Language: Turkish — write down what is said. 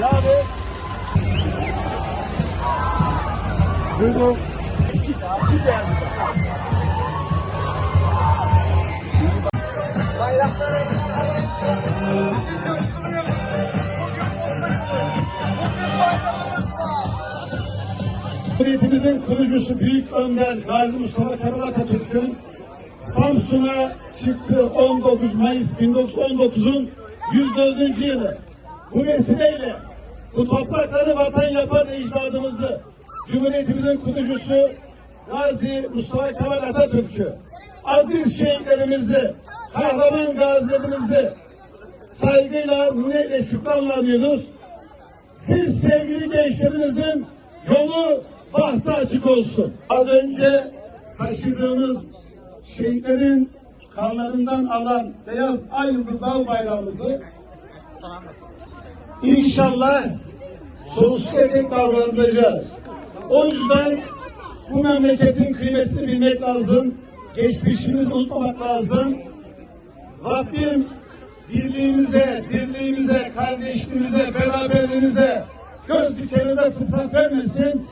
Yani bunu iki, iki değerli. Bayrakları kurucusu Büyük Önder Gazi Mustafa Kemal Atatürk'ün Samsun'a çıktığı 19 Mayıs 1919'un 104. yılı. Bu vesileyle bu toprakları vatan yapan ecdadımızı, Cumhuriyetimizin kurucusu Gazi Mustafa Kemal Atatürk'ü, aziz şehitlerimizi, kahraman gazilerimizi saygıyla, minnetle, şükranla anıyoruz. Siz sevgili gençlerimizin yolu bahtı açık olsun. Az önce taşıdığımız şehitlerin kanlarından alan beyaz ay yıldız bayrağımızı inşallah dek davranacağız. O yüzden bu memleketin kıymetini bilmek lazım. Geçmişimizi unutmamak lazım. Rabbim birliğimize, dirliğimize, kardeşliğimize, beraberliğimize göz dikeninde fırsat vermesin.